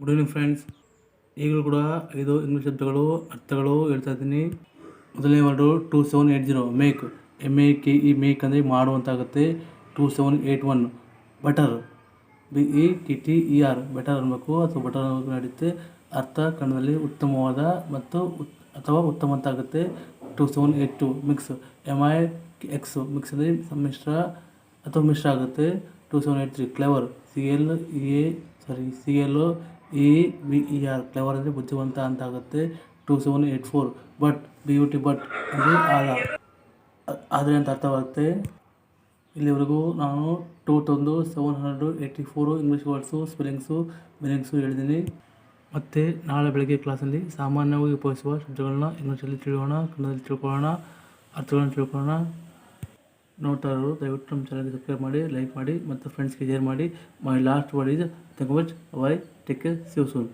Good evening friends ಈಗಲೂ ಕೂಡ ಐದು ಇಂಗ್ಲೀಷ್ ಶಬ್ದಗಳು, ಅರ್ಥಗಳು ಹೇಳ್ತಾ ಇದ್ದೀನಿ. ಮೊದಲನೇ word two seven eight zero make M A K E make ಅಂದರೆ ಮಾಡುವಂತಾಗುತ್ತೆ. Two seven eight one butter B E T T E R better ಅನ್ನಬೇಕು ಅಥವಾ ಬಟರ್ ಅನ್ನಬೇಕು ನಡೆಯುತ್ತೆ ಅರ್ಥ ಕನ್ನಡದಲ್ಲಿ ಉತ್ತಮವಾದ ಮತ್ತು ಉತ್ ಅಥವಾ ಉತ್ತಮ ಅಂತ ಆಗುತ್ತೆ two seven eight two mix M I X mix ಅಂದರೆ ಸಮ್ಮಿಶ್ರ ಅಥವಾ ಮಿಶ್ರ ಆಗುತ್ತೆ. Two seven eight three clever C L E A sorry C L E V E R clever ಅಂದರೆ ಬುದ್ಧಿವಂತ ಅಂತ ಆಗುತ್ತೆ two seven eight four. But B U T but ಅಂದರೆ ಆದ ಆದರೆ ಅಂತ ಅರ್ಥವಾಗುತ್ತೆ. ಇಲ್ಲಿವರೆಗೂ ನಾನು ಟೂ ತಂದು seven hundred eighty four English words spellings meanings ಹೇಳಿದ್ದೀನಿ. ಮತ್ತು ನಾಳೆ ಬೆಳಗ್ಗೆ ಕ್ಲಾಸಲ್ಲಿ ಸಾಮಾನ್ಯವಾಗಿ ಉಪಯೋಗಿಸುವ ಶಬ್ದಗಳನ್ನ ಇಂಗ್ಲೀಷಲ್ಲಿ ತಿಳಿಯೋಣ ಕನ್ನಡದಲ್ಲಿ ತಿಳ್ಕೊಳ್ಳೋಣ, ಅರ್ಥಗಳನ್ನು ತಿಳ್ಕೊಳ್ಳೋಣ. ನೋಡ್ತಾ ಇರೋರು ದಯವಿಟ್ಟು ನಮ್ಮ ಚಾನಲ್ಗೆ ಸಬ್ಸ್ಕ್ರೈಬ್ ಮಾಡಿ ಲೈಕ್ ಮಾಡಿ, ಮತ್ತು ಫ್ರೆಂಡ್ಸ್ಗೆ ಶೇರ್ ಮಾಡಿ. My last word is thank much bye take care see you soon